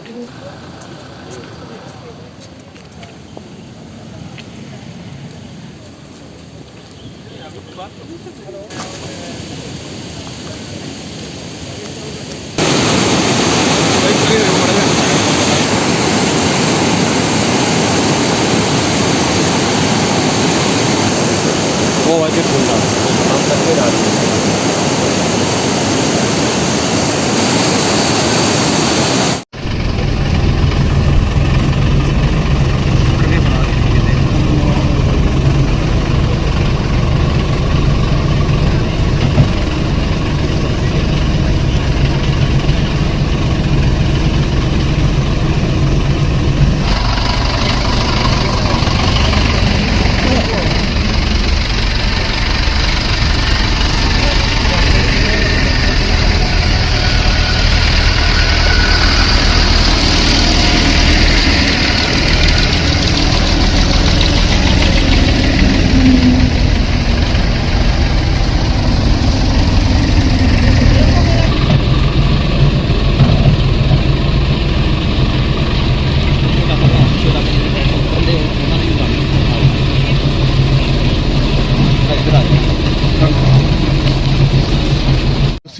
もう10分だ。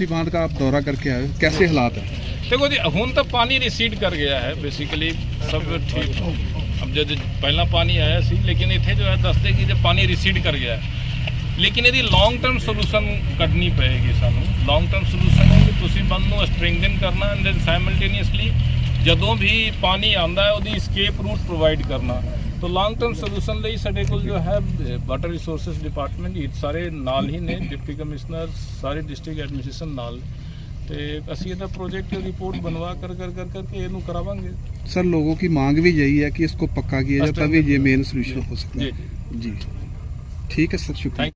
ਰਾਤ अस्सी बांध का आप दौरा करके आए हो कैसे हालात है ਦੇਖੋ ਜੀ ਹੁਣ ਤਾਂ ਪਾਣੀ ਰਿਸੀਡ ਕਰ ਗਿਆ ਹੈ ਬੇਸਿਕਲੀ ਸਭ ਠੀਕ ਅਬ ਜਦ ਪਹਿਲਾਂ ਪਾਣੀ ਆਇਆ ਸੀ ਲੇਕਿਨ ਇੱਥੇ ਜੋ ਹੈ ਦੱਸਦੇ ਕਿ ਜੇ ਪਾਣੀ ਰਿਸੀਡ ਕਰ ਗਿਆ ਹੈ ਲੇਕਿਨ ਇਹਦੀ ਲੌਂਗ ਟਰਮ ਸੋਲੂਸ਼ਨ ਕੱਢਣੀ ਪਏਗੀ ਸਾਨੂੰ ਲੌਂਗ ਟਰਮ ਸੋਲੂਸ਼ਨ ਹੈ ਕਿ ਤੁਸੀਂ ਬੰਦ ਨੂੰ ਸਟ੍ਰੈਂਗਨ ਕਰਨਾ ਐਂਡ ਦੈਨ ਸਾਈਮਲਟੇਨੀਅਸਲੀ ਜਦੋਂ ਵੀ ਪਾਣੀ ਆਉਂਦਾ ਹੈ ਉਹਦੀ escape route ਪ੍ਰੋਵਾਈਡ ਕਰਨਾ ਤੋ ਲੌਂਗ ਟਰਮ ਸੋਲੂਸ਼ਨ ਲਈ ਸਾਡੇ ਕੋਲ ਜੋ ਹੈ ਵਾਟਰ ਰਿਸੋਰਸਸ ਡਿਪਾਰਟਮੈਂਟ ਇਹ ਸਾਰੇ ਨਾਲ ਹੀ ਨੇ ਡਿਪਟੀ ਕਮਿਸ਼ਨਰ ਸਾਰੇ ਡਿਸਟ੍ਰਿਕਟ ਐਡਮਿਨਿਸਟ੍ਰੇਸ਼ਨ ਨਾਲ। ਤੇ ਅਸੀਂ ਇਹਦਾ ਪ੍ਰੋਜੈਕਟ ਰਿਪੋਰਟ ਬਣਵਾ ਕਰ ਕਰ ਕਰ ਕਰ ਕਰਕੇ ਇਹਨੂੰ ਕਰਾਵਾਂਗੇ। सर लोगों की मांग भी यही है कि इसको पक्का किया जाए तभी ये मेन सोल्यूशन हो सकता है ਜੀ ਠੀਕ ਹੈ ਸਰ शुक्रिया